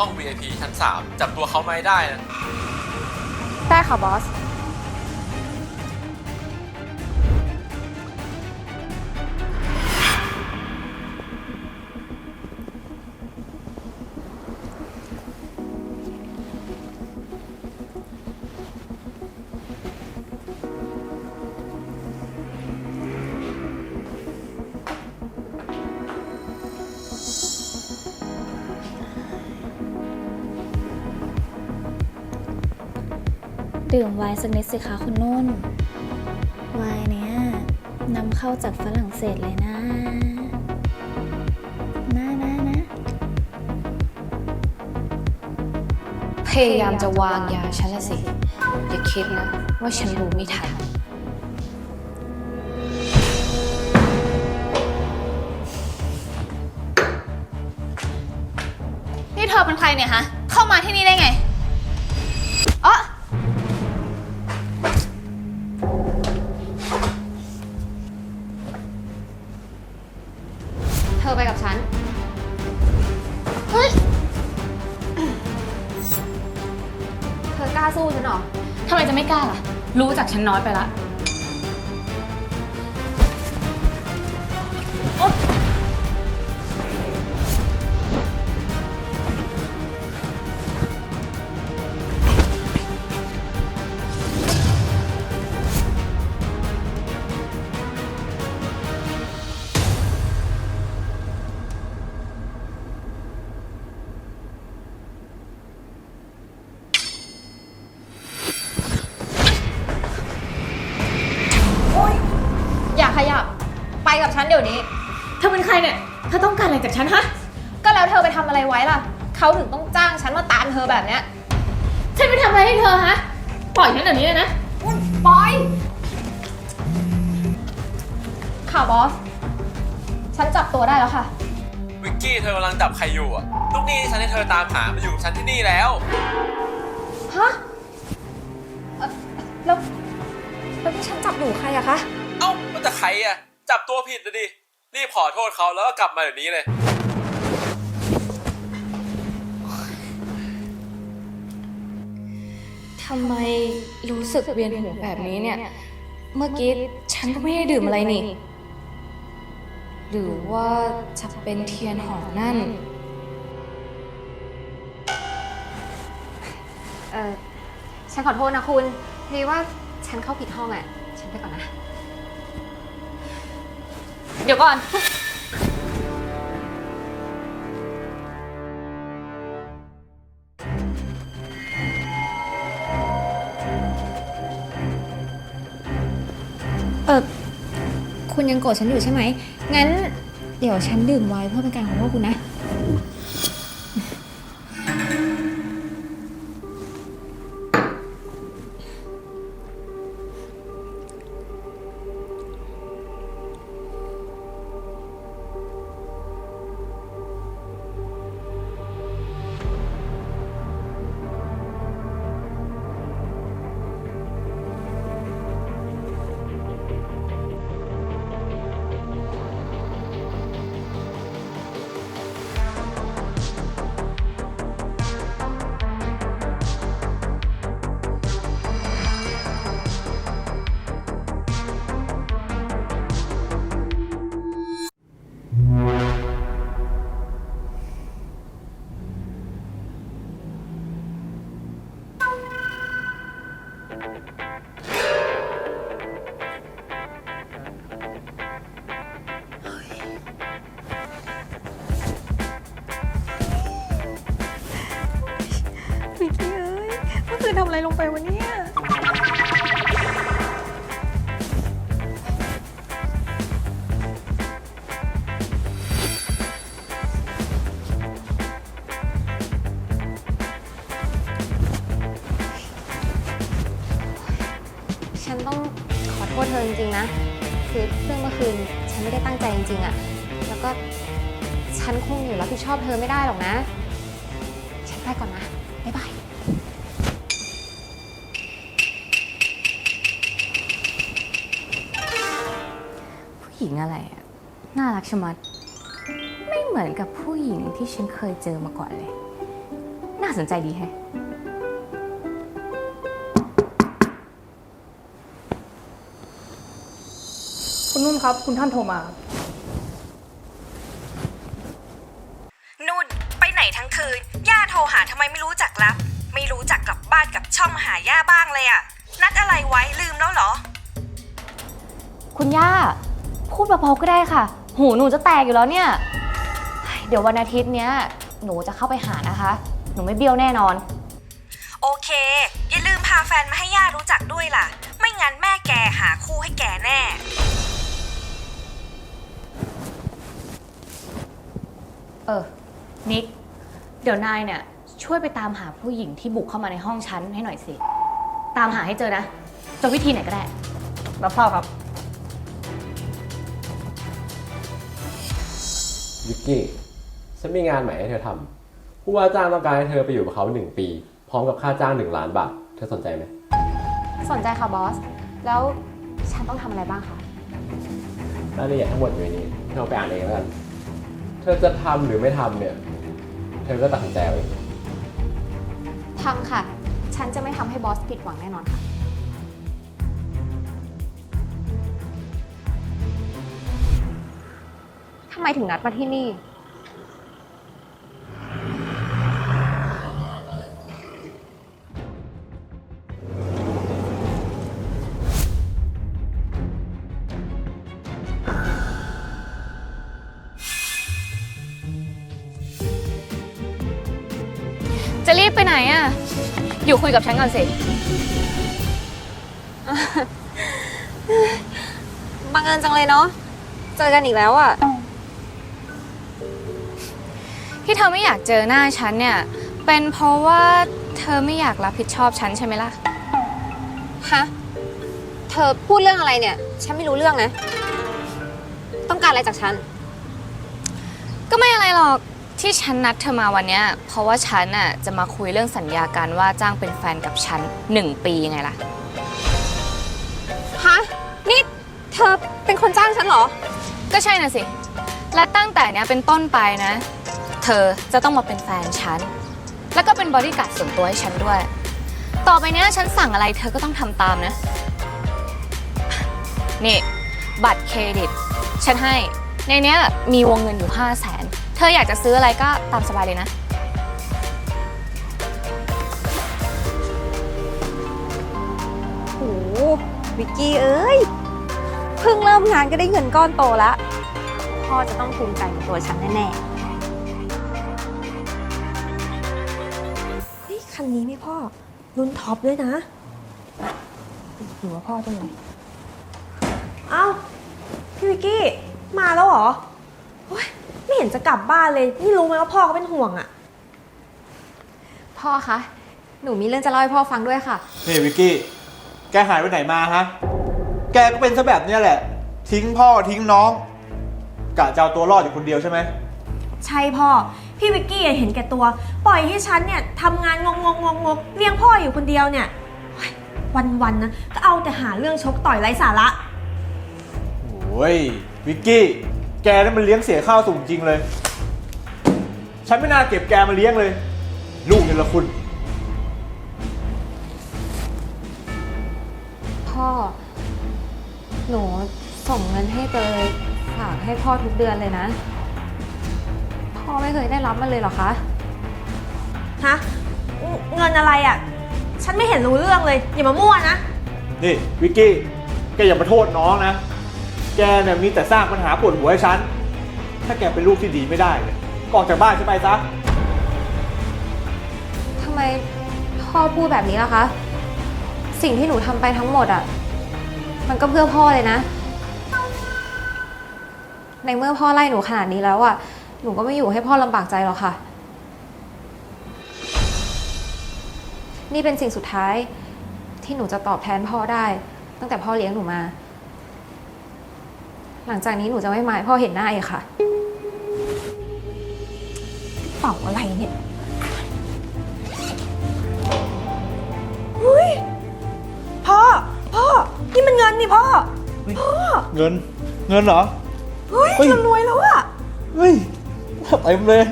ห้อง VIP ชั้น 3 จับตัวเขาไม่ได้นะ ได้ค่ะบอส ดื่มไวน์สักนิดสิคะคุณนุ่น ไวน์เนี้ยนำเข้าจากฝรั่งเศสเลยนะนะนะนะพยายามจะวางยาฉันละสิ อย่าคิดนะ ว่าฉันรู้ไม่ทัน นี่เธอเป็นใครเนี่ยฮะ เข้ามาที่นี่ได้ไง ไม่กล้าล่ะ รู้จักฉันน้อยไปละ เดี๋ยวนี้ เธอเป็นใครเนี่ย เธอต้องการอะไรจากฉันฮะ ก็แล้วเธอไปทำอะไรไว้ล่ะ เขาถึงต้องจ้างฉันมาตามเธอแบบเนี้ย ฉันไปทำอะไรให้เธอฮะ ปล่อยฉันเดี๋ยวนี้เลยนะปอย ค่ะบอส ฉันจับตัวได้แล้วค่ะ วิกกี้เธอกำลังจับใครอยู่อะลูกหนี้ที่ฉันให้เธอตามหามาอยู่กับฉันที่นี่แล้ว ฮะเอ่อแล้ว แล้วที่ฉันจับอยู่ใครอะคะ เอ้ามันจะใครอะ จับตัวผิดนะดิ รีบขอโทษเขาแล้วก็กลับมาเดี๋ยวนี้เลย ทำไมรู้สึกเวียนหัวแบบนี้เนี่ย เมื่อกี้ฉันก็ไม่ได้ดื่มอะไรนี่ หรือว่าจะเป็นเทียนหอมนั่น เออฉันขอโทษนะคุณพอดีว่าฉันเข้าผิดห้องอะฉันไปก่อนนะ เดี๋ยวก่อน เออคุณยังโกรธฉันอยู่ใช่ไหม งั้น เดี๋ยวฉันดื่มไวน์เพื่อเป็นการขอโทษคุณนะ นทำอะไรลงไปวะเนี่ย ฉันต้องขอโทษเธอจริงๆนะ คือเรื่องเมื่อคืนฉันไม่ได้ตั้งใจจริงๆอะแล้วก็ฉันคงอยู่รับผิดชอบเธอไม่ได้หรอกนะ หญิงอะไรอะน่ารักชะมัด ไม่เหมือนกับผู้หญิงที่ฉันเคยเจอมาก่อนเลย น่าสนใจดีแฮะ คุณนุ่นครับ คุณท่านโทรมาครับนุ่นไปไหนทั้งคืน ย่าโทรหาทำไมไม่รู้จักรับ ไม่รู้จักกลับบ้านกับช่องหาย่าบ้างเลยอะนัดอะไรไว้ลืมแล้วเหรอ คุณย่า พูดเบาๆก็ได้ค่ะ หูหนูจะแตกอยู่แล้วเนี่ย เดี๋ยววันอาทิตย์เนี้ยหนูจะเข้าไปหานะคะ หนูไม่เบี้ยวแน่นอน โอเค อย่าลืมพาแฟนมาให้ย่ารู้จักด้วยล่ะ ไม่งั้นแม่แกหาคู่ให้แกแน่ เออ นิก เดี๋ยวนายเนี่ย ช่วยไปตามหาผู้หญิงที่บุกเข้ามาในห้องฉันให้หน่อยสิ ตามหาให้เจอนะจะวิธีไหนก็ได้รับทราบครับ วิกกี้ฉันมีงานใหม่ให้เธอทำผู้ว่าจ้างต้องการให้เธอไปอยู่กับเขาหนึ่งปี พร้อมกับค่าจ้างหนึ่งล้านบาทเธอสนใจไหมสนใจค่ะบอส แล้วฉันต้องทำอะไรบ้างคะ รายละเอียดทั้งหมดอยู่ในนี้เธอเอาไปอ่านเองแล้วกัน เธอจะทำหรือไม่ทำเนี่ย เธอก็ตัดสินใจเอาเอง ทำค่ะ ฉันจะไม่ทำให้บอสผิดหวังแน่นอนค่ะำไมถึงนัดมาที่นี่ จะรีบไปไหนอะอยู่คุยกับฉันก่อนสิ บังเอิญจังเลยเนาะ เจอกันอีกแล้วอะ ที่เธอไม่อยากเจอหน้าฉันเนี่ย เป็นเพราะว่าเธอไม่อยากรับผิดชอบฉันใช่ไหมล่ะ ฮะ เธอพูดเรื่องอะไรเนี่ย ฉันไม่รู้เรื่องนะ ต้องการอะไรจากฉัน ก็ไม่อะไรหรอกที่ฉันนัดเธอมาวันเนี้ย เพราะว่าฉันน่ะจะมาคุยเรื่องสัญญาการว่าจ้างเป็นแฟนกับฉันหนึ่งปีไงล่ะ ฮะ นี่ เธอเป็นคนจ้างฉันเหรอ ก็ใช่น่ะสิ และตั้งแต่เนี้ยเป็นต้นไปนะเธ อจะต้องมาเป็นแฟนฉัน แล้วก็เป็นบริการดส่วนตัวให้ฉันด้วย ต่อไปเนี้ยฉันสั่งอะไรเธอก็ต้องทำตามนะ นี่ บัตรเครดิต ฉันให้ ในเนี้ยมีวงเงินอยู่ 5 0 0แสนเธออยากจะซื้ออะไรก็ตามสบายเลยนะโหวิกกี้เอ้ย เพิ่งเริ่มงานก็ได้เงินก้อนโตแล้วพ่อจะต้องภูมิใจในตัวฉันแน่เคันนี้ไม่พ่อ รุ่นท็อปด้วยนะหรือว่าพ่อตัวไหนเอ้า พี่วิกกี้ มาแล้วเหรอโอ๊ยไม่เห็นจะกลับบ้านเลย นี่รู้ไหมว่าพ่อเขาเป็นห่วงอะๆพ่อคะ หนูมีเรื่องจะเล่าให้พ่อฟังด้วยค่ะ นี่วิกกี้ แกหายไปไหนมาฮะ แกก็เป็นซะแบบเนี้ยแหละ ทิ้งพ่อทิ้งน้อง กะจะเอาตัวรอดอยู่คนเดียวใช่ไหม ใช่พ่อ พี่วิกกี้อะเห็นแก่ตัว ปล่อยให้ฉันเนี่ยทำงานงงงงงงเลี้ยงพ่ออยู่คนเดียวเนี่ยวันวันๆนะก็เอาแต่หาเรื่องชกต่อยไร้สาระ โอ้ยวิกกี้ แกนั่นมันเลี้ยงเสียข้าวสูงจริงเลย ฉันไม่น่าเก็บแกมาเลี้ยงเลย ลูกเนี่ยละคุณ พ่อ หนูส่งเงินให้เตยฝากให้พ่อทุกเดือนเลยนะ พ่อไม่เคยได้รับมันเลยเหรอคะ ฮะ เงินอะไรอะฉันไม่เห็นรู้เรื่องเลย อย่ามามั่วนะ นี่วิกกี้แกอย่ามาโทษน้องนะ แกเนี่ยมีแต่สร้างปัญหาปวดหัวให้ฉัน ถ้าแกเป็นลูกที่ดีไม่ได้เนี่ยก็ออกจากบ้านฉันไปซะ ทำไมพ่อพูดแบบนี้ล่ะคะ สิ่งที่หนูทำไปทั้งหมดอะ่ะ มันก็เพื่อพ่อเลยนะ ในเมื่อพ่อไล่หนูขนาดนี้แล้วอะ่ะ หนูก็ไม่อยู่ให้พ่อลำบากใจหรอกค่ะ นี่เป็นสิ่งสุดท้ายที่หนูจะตอบแทนพ่อได้ ตั้งแต่พ่อเลี้ยงหนูมา หลังจากนี้หนูจะไม่มาให้พ่อเห็นหน้าอีกค่ะ เป่าอะไรเนี่ยเฮ้ยพ่อ พ่อ นี่มันเงินนี่พ่อ พ่อเงิน เงินเหรอ เฮ้ยเฮ้ย เรารวยแล้วอะ เฮ้ย เต็มเลย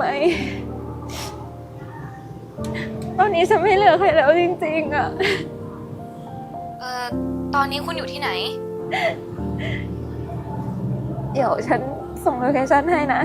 ได้ไหม ตอนนี้ฉันไม่เหลือใครแล้วจริงๆอะเอ่อตอนนี้คุณอยู่ที่ไหน เดี๋ยวฉันส่งโลเคชั่นให้นะ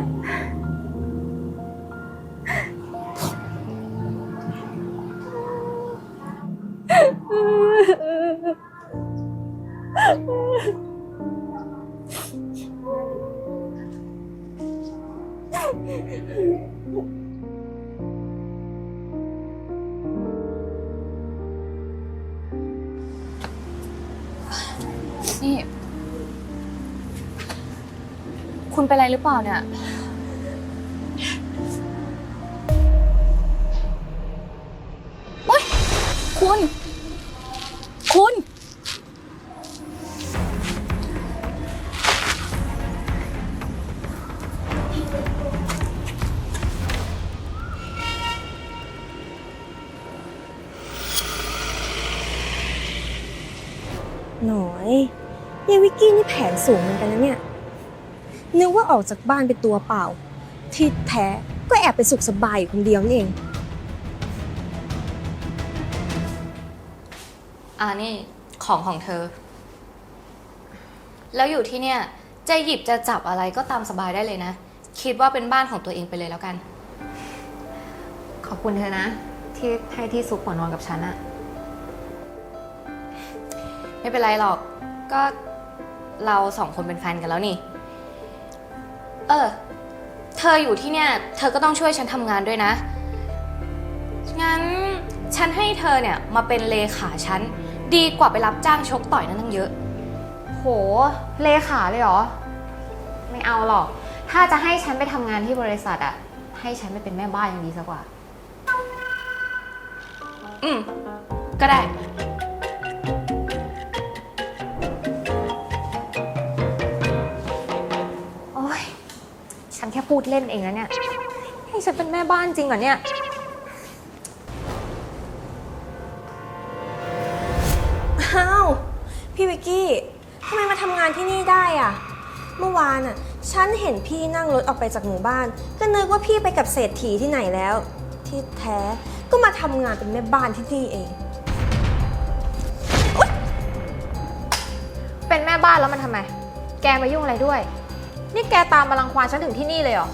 ล่าเนี่ย โอ๊ยคุณคุณ ออกจากบ้านเป็นตัวเปล่า ที่แท้ก็แอบไปสุขสบายอยู่คนเดียวนี่เอง อ่านี่ของของเธอ แล้วอยู่ที่เนี่ยจะหยิบจะจับอะไรก็ตามสบายได้เลยนะ คิดว่าเป็นบ้านของตัวเองไปเลยแล้วกัน ขอบคุณเธอนะ ที่ให้ที่ซุกหัวนอนกับฉันอะไม่เป็นไรหรอกก็เราสองคนเป็นแฟนกันแล้วนี่ เออ เธออยู่ที่เนี่ย เธอก็ต้องช่วยฉันทำงานด้วยนะ งั้นฉันให้เธอเนี่ยมาเป็นเลขาฉัน ดีกว่าไปรับจ้างชกต่อยนั่นตั้งเยอะ โห เลขาเลยเหรอ ไม่เอาหรอก ถ้าจะให้ฉันไปทำงานที่บริษัทอะให้ฉันไปเป็นแม่บ้านยังดีสักกว่า อืม ก็ได้ แค่พูดเล่นเองนะเนี่ย ให้ฉันเป็นแม่บ้านจริงเหรอเนี่ย อ้าวพี่วิกกี้ทำไมมาทำงานที่นี่ได้อะเมื่อวานอะฉันเห็นพี่นั่งรถออกไปจากหมู่บ้าน ก็นึกว่าพี่ไปกับเศรษฐีที่ไหนแล้ว ที่แท้ก็มาทำงานเป็นแม่บ้านที่นี่เอง เป็นแม่บ้านแล้วมันทำไม แกมายุ่งอะไรด้วย นี่แกตามมารังควานฉันถึงที่นี่เลยเหรอ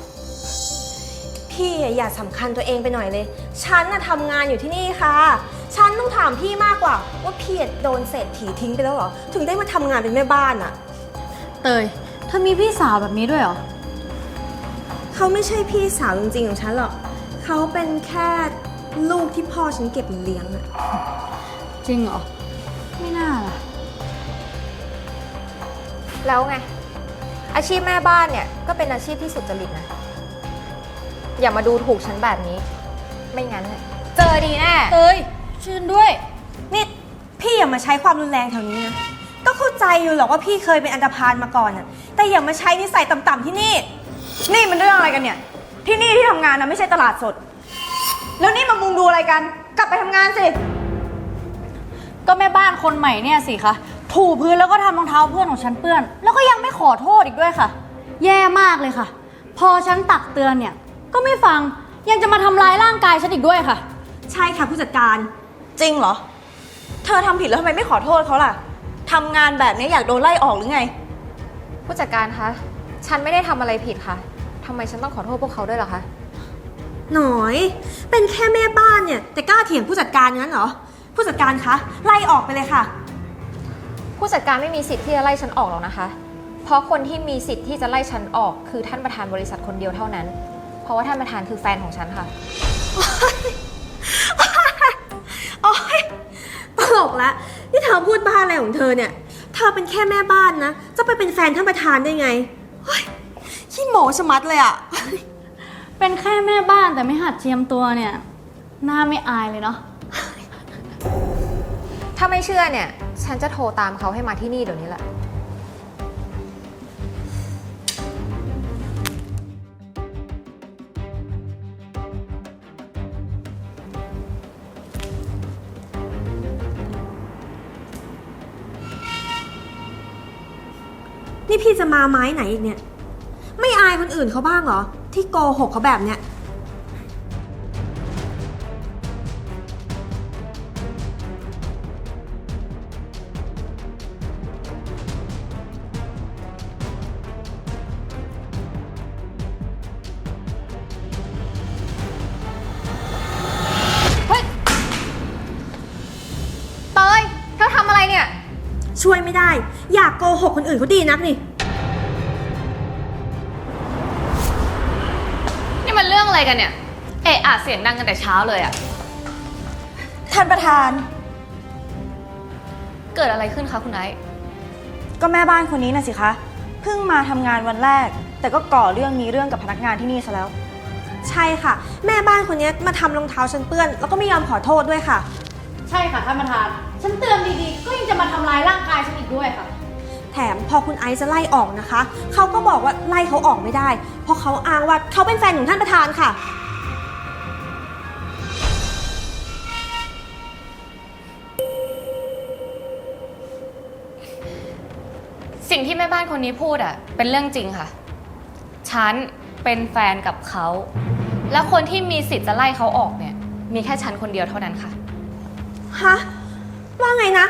พี่อะอย่าสำคัญตัวเองไปหน่อยเลย ฉันน่ะทำงานอยู่ที่นี่ค่ะ ฉันต้องถามพี่มากกว่า ว่าพี่อะโดนเศรษฐีทิ้งไปแล้วเหรอ ถึงได้มาทำงานเป็นแม่บ้านอะเตยเธอมีพี่สาวแบบนี้ด้วยเหรอ เขาไม่ใช่พี่สาวจริงๆของฉันหรอกเขาเป็นแค่ลูกที่พ่อฉันเก็บเลี้ยงอะจริงเหรอ ไม่น่าล่ะ แล้วไง อาชีพแม่บ้านเนี่ยก็เป็นอาชีพที่สุจริตนะ อย่ามาดูถูกฉันแบบนี้ ไม่งั้นเนี่ยเจอดีแน่เตยชื่นด้วย นี่พี่อย่ามาใช้ความรุนแรงแถวนี้นะ ก็เข้าใจอยู่หรอกว่าพี่เคยเป็นอันธพาลมาก่อนอะแต่อย่ามาใช้นิสัยต่ำๆที่นี่ นี่มันเรื่องอะไรกันเนี่ย ที่นี่ที่ทำงานนะไม่ใช่ตลาดสด แล้วนี่มามุงดูอะไรกัน กลับไปทำงานสิ ก็แม่บ้านคนใหม่เนี่ยสิคะ ถูพื้นแล้วก็ทำรองเท้าเพื่อนของฉันเปื้อน แล้วก็ยังไม่ขอโทษอีกด้วยค่ะ แย่มากเลยค่ะ พอฉันตักเตือนเนี่ย ก็ไม่ฟังยังจะมาทำร้ายร่างกายฉันอีกด้วยค่ะ ใช่ค่ะผู้จัดการ จริงเหรอ เธอทำผิดแล้วทำไมไม่ขอโทษเขาล่ะทำงานแบบนี้อยากโดนไล่ออกหรือไง ผู้จัดการคะ ฉันไม่ได้ทำอะไรผิดค่ะ ทำไมฉันต้องขอโทษพวกเขาด้วยล่ะคะ หน่อย เป็นแค่แม่บ้านเนี่ยแต่กล้าเถียงผู้จัดการงั้นเหรอ ผู้จัดการคะ ไล่ออกไปเลยค่ะ ผู้จัดการไม่มีสิทธิ์ที่จะไล่ฉันออกหรอกนะคะ เพราะคนที่มีสิทธิ์ที่จะไล่ฉันออกคือท่านประธานบริษัทคนเดียวเท่านั้น เพราะว่าท่านประธานคือแฟนของฉันค่ะ โอ๊ยตลกละ นี่เธอพูดบ้าอะไรของเธอเนี่ย เธอเป็นแค่แม่บ้านนะ จะไปเป็นแฟนท่านประธานได้ไงเฮ้ยขี้โมชะมัดเลยอะเป็นแค่แม่บ้านแต่ไม่หัดเจียมตัวเนี่ย หน้าไม่อายเลยเนาะ ถ้าไม่เชื่อเนี่ย ฉันจะโทรตามเขาให้มาที่นี่เดี๋ยวนี้แหละ นี่พี่จะมาไม้ไหนอีกเนี่ย ไม่อายคนอื่นเขาบ้างเหรอ ที่โกหกเขาแบบเนี้ย อยากโกหกคนอื่นเขาดีนักนี่ นี่มันเรื่องอะไรกันเนี่ย เอะอะเสียงดังกันแต่เช้าเลยอะท่านประธาน เกิดอะไรขึ้นคะคุณไอซ์ก็แม่บ้านคนนี้น่ะสิคะ เพิ่งมาทำงานวันแรก แต่ก็ก่อเรื่องมีเรื่องกับพนักงานที่นี่ซะแล้ว ใช่ค่ะ แม่บ้านคนนี้มาทำรองเท้าฉันเปื้อน แล้วก็ไม่ยอมขอโทษด้วยค่ะ ใช่ค่ะท่านประธาน ฉันเตือนดีๆ ก็ยังจะมาทำร้ายร่างกายฉันอีกด้วยค่ะ แถมพอคุณไอซ์จะไล่ออกนะคะ เขาก็บอกว่าไล่เขาออกไม่ได้ เพราะเขาอ้างว่าเขาเป็นแฟนของท่านประธานค่ะ สิ่งที่แม่บ้านคนนี้พูดอะเป็นเรื่องจริงค่ะ ฉันเป็นแฟนกับเขา และคนที่มีสิทธิ์จะไล่เขาออกเนี่ย มีแค่ฉันคนเดียวเท่านั้นค่ะ ฮะ ว่าไงนะ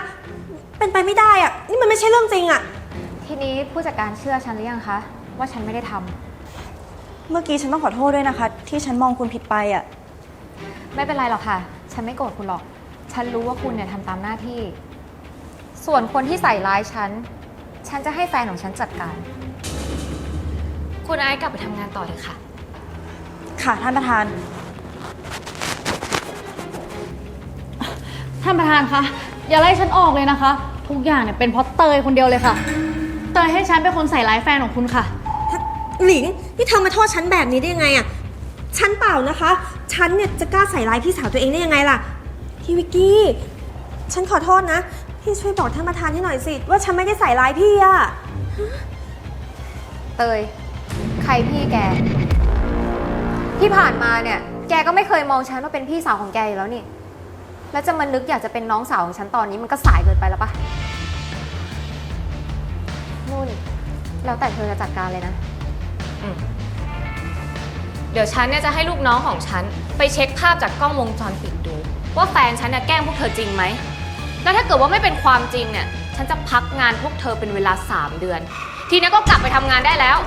เป็นไปไม่ได้อะนี่มันไม่ใช่เรื่องจริงอะทีนี้ผู้จัดการเชื่อฉันหรือยังคะ ว่าฉันไม่ได้ทำเมื่อกี้ฉันต้องขอโทษด้วยนะคะ ที่ฉันมองคุณผิดไปอะไม่เป็นไรหรอกค่ะ ฉันไม่โกรธคุณหรอก ฉันรู้ว่าคุณเนี่ยทำตามหน้าที่ ส่วนคนที่ใส่ร้ายฉัน ฉันจะให้แฟนของฉันจัดการ คุณไอซ์กลับไปทำงานต่อเถอะค่ะ ค่ะท่านประธาน ท่านประธานคะ อย่าไล่ฉันออกเลยนะคะ ทุกอย่างเนี่ยเป็นเพราะเตยคนเดียวเลยค่ะ เตยให้ฉันเป็นคนใส่ร้ายแฟนของคุณค่ะ หลิง นี่เธอมาโทษฉันแบบนี้ได้ยังไงอะฉันเปล่านะคะ ฉันเนี่ยจะกล้าใส่ร้ายพี่สาวตัวเองได้ยังไงล่ะ พี่วิกกี้ ฉันขอโทษนะ พี่ช่วยบอกท่านประธานให้หน่อยสิ ว่าฉันไม่ได้ใส่ร้ายพี่อะเตย ใครพี่แก ที่ผ่านมาเนี่ย แกก็ไม่เคยมองฉันว่าเป็นพี่สาวของแกอยู่แล้วนี่ แล้วจะมานึกอยากจะเป็นน้องสาวของฉันตอนนี้มันก็สายเกินไปแล้วปะนุ่น แล้วแต่เธอจะจัดการเลยนะเดี๋ยวฉันเนี่ยจะให้ลูกน้องของฉัน ไปเช็คภาพจากกล้องวงจรปิดดู ว่าแฟนฉันเนี่ยแกล้งพวกเธอจริงไหม แล้วถ้าเกิดว่าไม่เป็นความจริงเนี่ย ฉันจะพักงานพวกเธอเป็นเวลา 3 เดือน ทีนี้ก็กลับไปทำงานได้แล้ว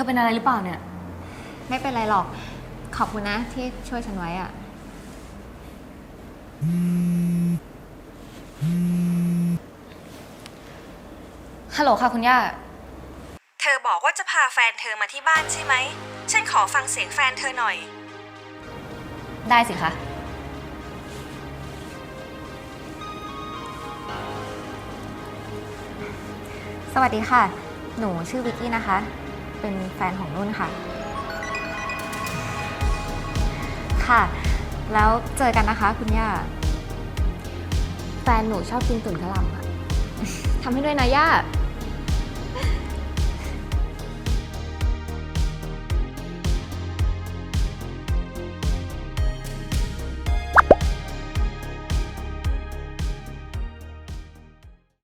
อเป็นอะไรหรือเปล่าเนี่ย ไม่เป็นไรหรอก ขอบคุณนะที่ช่วยฉันไว้อะฮัลโหลค่ะคุณย่า เธอบอกว่าจะพาแฟนเธอมาที่บ้านใช่ไหม ฉันขอฟังเสียงแฟนเธอหน่อย ได้สิคะ สวัสดีค่ะ หนูชื่อวิกกี้นะคะ เป็นแฟนของนุ่นค่ะ ค่ะ แล้วเจอกันนะคะคุณย่า แฟนหนูชอบกินตุ๋นกระหล่ำอะทำให้ด้วยนะย่า